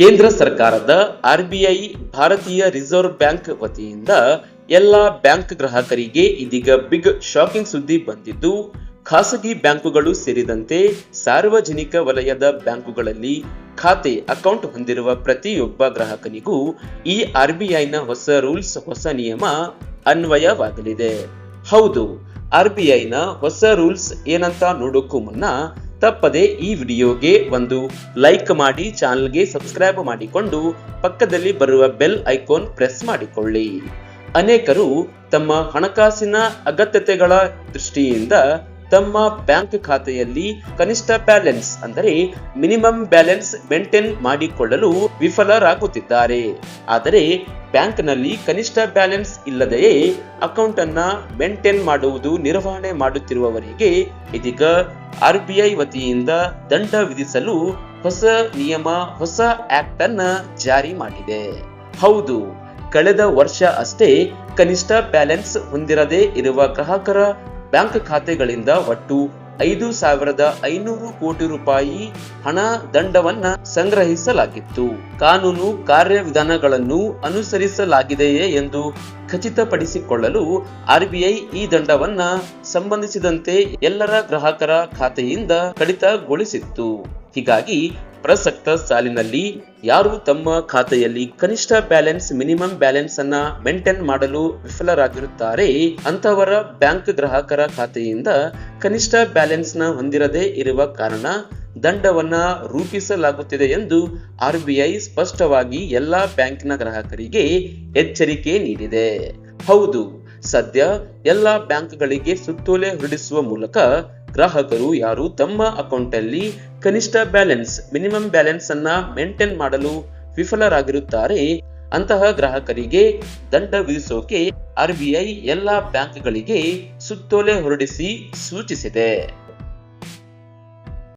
ಕೇಂದ್ರ ಸರ್ಕಾರದ ಆರ್ಬಿಐ ಭಾರತೀಯ ರಿಸರ್ವ್ ಬ್ಯಾಂಕ್ ವತಿಯಿಂದ ಎಲ್ಲ ಬ್ಯಾಂಕ್ ಗ್ರಾಹಕರಿಗೆ ಇದೀಗ ಬಿಗ್ ಶಾಕಿಂಗ್ ಸುದ್ದಿ ಬಂದಿದ್ದು, ಖಾಸಗಿ ಬ್ಯಾಂಕುಗಳು ಸೇರಿದಂತೆ ಸಾರ್ವಜನಿಕ ವಲಯದ ಬ್ಯಾಂಕುಗಳಲ್ಲಿ ಖಾತೆ ಅಕೌಂಟ್ ಹೊಂದಿರುವ ಪ್ರತಿಯೊಬ್ಬ ಗ್ರಾಹಕನಿಗೂ ಈ ಆರ್ಬಿಐನ ಹೊಸ ರೂಲ್ಸ್, ಹೊಸ ನಿಯಮ ಅನ್ವಯವಾಗಲಿದೆ. ಹೌದು ಆರ್ಬಿಐನ ಹೊಸ ರೂಲ್ಸ್ ಏನಂತ ನೋಡೋಕ್ಕೂ ಮುನ್ನ ತಪ್ಪದೆ ಈ ವಿಡಿಯೋಗೆ ಒಂದು ಲೈಕ್ ಮಾಡಿ, ಚಾನಲ್ಗೆ ಸಬ್ಸ್ಕ್ರೈಬ್ ಮಾಡಿಕೊಂಡು ಪಕ್ಕದಲ್ಲಿ ಬರುವ ಬೆಲ್ ಐಕಾನ್ ಪ್ರೆಸ್ ಮಾಡಿಕೊಳ್ಳಿ. ಅನೇಕರು ತಮ್ಮ ಹಣಕಾಸಿನ ಅಗತ್ಯತೆಗಳ ದೃಷ್ಟಿಯಿಂದ ತಮ್ಮ ಬ್ಯಾಂಕ್ ಖಾತೆಯಲ್ಲಿ ಕನಿಷ್ಠ ಬ್ಯಾಲೆನ್ಸ್ ಅಂದರೆ ಮಿನಿಮಮ್ ಬ್ಯಾಲೆನ್ಸ್ ಮೇಂಟೈನ್ ಮಾಡಿಕೊಳ್ಳಲು ವಿಫಲರಾಗುತ್ತಿದ್ದಾರೆ. ಆದರೆ ಬ್ಯಾಂಕ್ನಲ್ಲಿ ಕನಿಷ್ಠ ಬ್ಯಾಲೆನ್ಸ್ ಇಲ್ಲದೆಯೇ ಅಕೌಂಟ್ ಅನ್ನ ಮೇಂಟೈನ್ ಮಾಡುವುದು ನಿರ್ವಹಣೆ ಮಾಡುತ್ತಿರುವವರಿಗೆ ಇದೀಗ ಆರ್ಬಿಐ ವತಿಯಿಂದ ದಂಡ ವಿಧಿಸಲು ಹೊಸ ನಿಯಮ, ಹೊಸ ಆಕ್ಟ್ ಅನ್ನ ಜಾರಿ ಮಾಡಿದೆ. ಹೌದು, ಕಳೆದ ವರ್ಷ ಅಷ್ಟೇ ಕನಿಷ್ಠ ಬ್ಯಾಲೆನ್ಸ್ ಹೊಂದಿರದೇ ಇರುವ ಗ್ರಾಹಕರ ಬ್ಯಾಂಕ್ ಖಾತೆಗಳಿಂದ ಒಟ್ಟು ಐದು ಸಾವಿರದ ಐನೂರು ಕೋಟಿ ರೂಪಾಯಿ ಹಣ ದಂಡವನ್ನ ಸಂಗ್ರಹಿಸಲಾಗಿತ್ತು. ಕಾನೂನು ಕಾರ್ಯವಿಧಾನಗಳನ್ನು ಅನುಸರಿಸಲಾಗಿದೆಯೇ ಎಂದು ಖಚಿತಪಡಿಸಿಕೊಳ್ಳಲು ಆರ್ಬಿಐ ಈ ದಂಡವನ್ನ ಸಂಬಂಧಿಸಿದಂತೆ ಎಲ್ಲರ ಗ್ರಾಹಕರ ಖಾತೆಯಿಂದ ಕಡಿತಗೊಳಿಸಿತ್ತು. ಹೀಗಾಗಿ ಪ್ರಸಕ್ತ ಸಾಲಿನಲ್ಲಿ ಯಾರು ತಮ್ಮ ಖಾತೆಯಲ್ಲಿ ಕನಿಷ್ಠ ಬ್ಯಾಲೆನ್ಸ್, ಮಿನಿಮಮ್ ಬ್ಯಾಲೆನ್ಸ್ ಅನ್ನ ಮೇಂಟೈನ್ ಮಾಡಲು ವಿಫಲರಾಗಿರುತ್ತಾರೆ ಅಂತವರ ಬ್ಯಾಂಕ್ ಗ್ರಾಹಕರ ಖಾತೆಯಿಂದ ಕನಿಷ್ಠ ಬ್ಯಾಲೆನ್ಸ್ನ ಹೊಂದಿರದೇ ಇರುವ ಕಾರಣ ದಂಡವನ್ನ ರೂಪಿಸಲಾಗುತ್ತಿದೆ ಎಂದು ಆರ್ಬಿಐ ಸ್ಪಷ್ಟವಾಗಿ ಎಲ್ಲಾ ಬ್ಯಾಂಕಿನ ಗ್ರಾಹಕರಿಗೆ ಎಚ್ಚರಿಕೆ ನೀಡಿದೆ. ಹೌದು, ಸದ್ಯ ಎಲ್ಲಾ ಬ್ಯಾಂಕ್ಗಳಿಗೆ ಸುತ್ತೋಲೆ ಹೊರಡಿಸುವ ಮೂಲಕ ಗ್ರಾಹಕರು ಯಾರು? ತಮ್ಮ ಅಕೌಂಟ್ ಅಲ್ಲಿ ಕನಿಷ್ಠ ಬ್ಯಾಲೆನ್ಸ್ ಮಿನಿಮಮ್ ಬ್ಯಾಲೆನ್ಸ್ ಅನ್ನ ಮೇಂಟೈನ್ ಮಾಡಲು ವಿಫಲರಾಗಿರುತ್ತಾರೆ. ಅಂತಹ ಗ್ರಾಹಕರಿಗೆ ದಂಡ ವಿಧಿಸೋಕೆ ಆರ್ಬಿಐ ಎಲ್ಲಾ ಬ್ಯಾಂಕ್ಗಳಿಗೆ ಸುತ್ತೋಲೆ ಹೊರಡಿಸಿ ಸೂಚಿಸಿದೆ.